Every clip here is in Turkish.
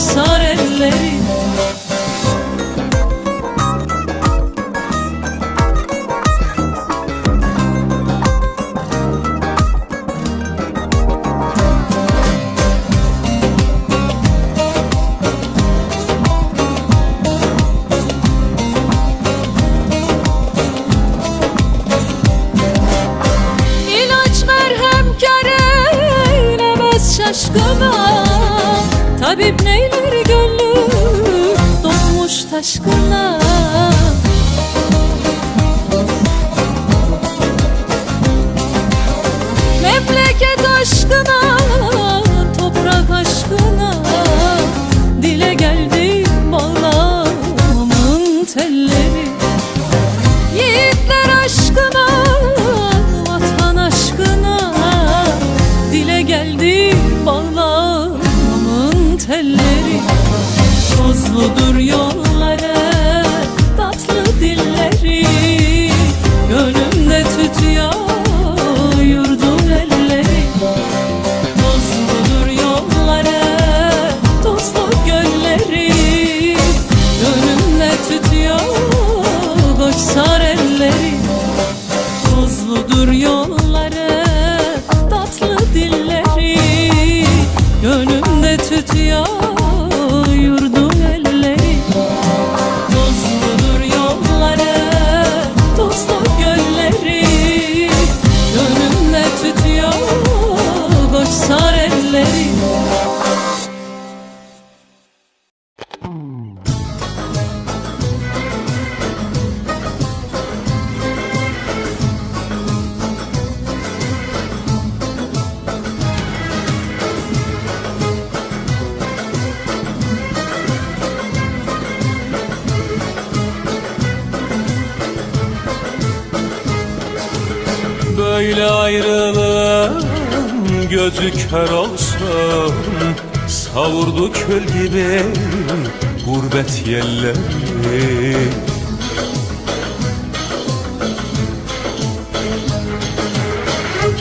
Elleri telleri Tozludur yolları, Böyle ayrılığın gözü kör olsun. Savurdu kül gibi gurbet yelleri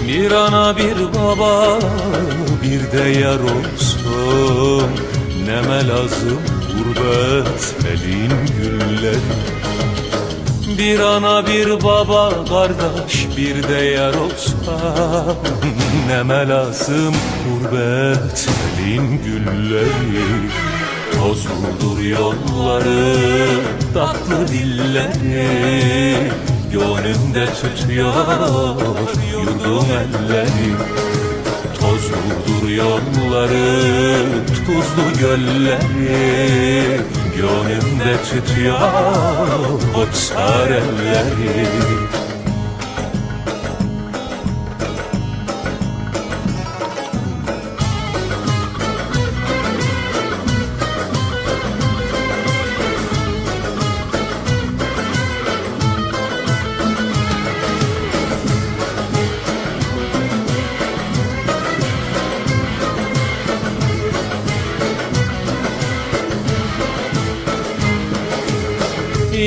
Bir ana bir baba bir de yar olsun. Neme lazım gurbet elin gülleri bir ana bir baba kardeş bir de yar olsa Neme lazım gurbet elin gülleri Tozludur yolları tatlı dilleri Gönlümde tütüyor yurdum elleri Tozludur yolları, tuzlu gölleri Gönlümde tütüyor koçsar elleri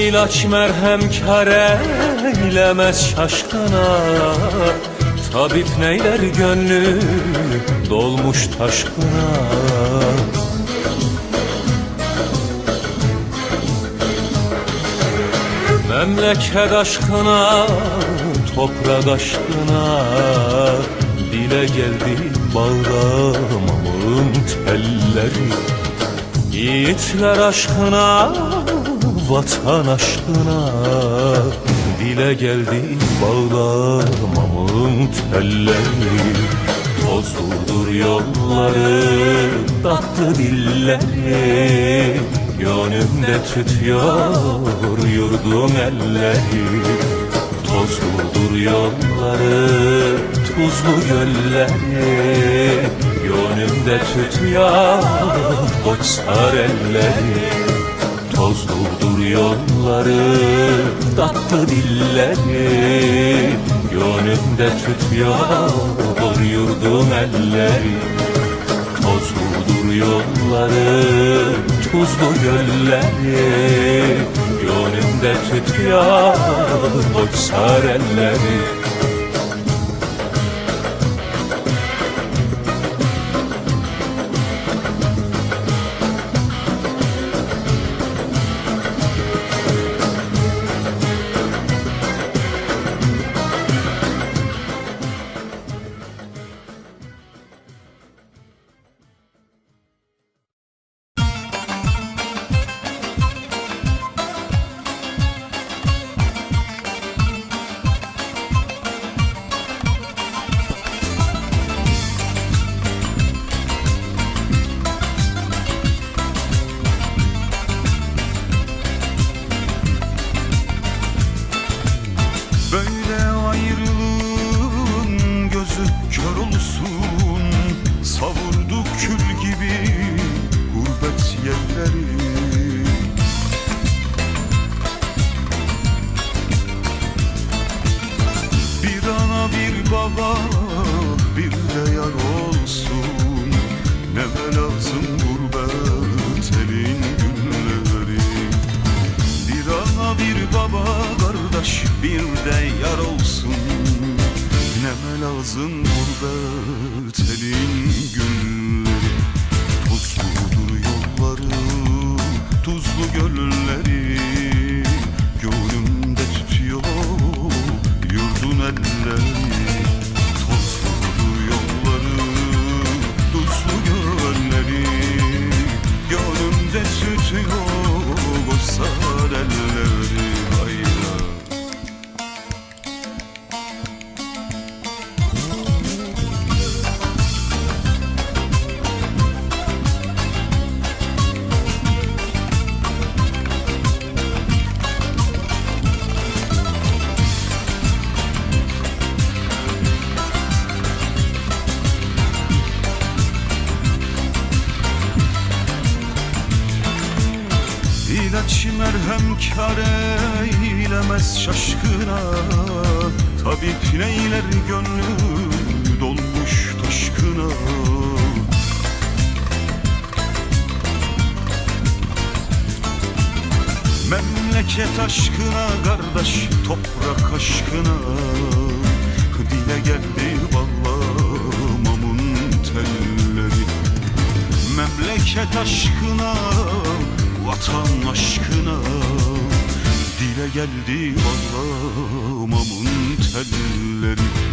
İlaç merhem kar eylemez şaşkına. Tabip neyler gönlü dolmuş taşkına. Memleket aşkına, toprak aşkına. Dile geldi bağlamamın telleri. Yiğitler aşkına, vatan aşkına. Dile geldi bağlamamın telleri Tozludur yolları, tatlı dilleri. Gönlümde tütüyor yurdum elleri. Tozludur yolları, tuzlu gölleri. Gönlümde tütüyor koçsar elleri Tozludur yolları Tatlı dilleri. Gönlümde tütüyor Yurdum elleri Tozludur yolları Tuzlu gölleri. Gönlümde tütüyor Koçsar elleri gölleri İlaç merhem kar eylemez şaşkına. Tabip neyler gönlü dolmuş taşkına. Memleket aşkına kardeş toprak aşkına. Dile geldi bağlamamın telleri. Memleket aşkına, vatan aşkına Dile geldi bağlamamın telleri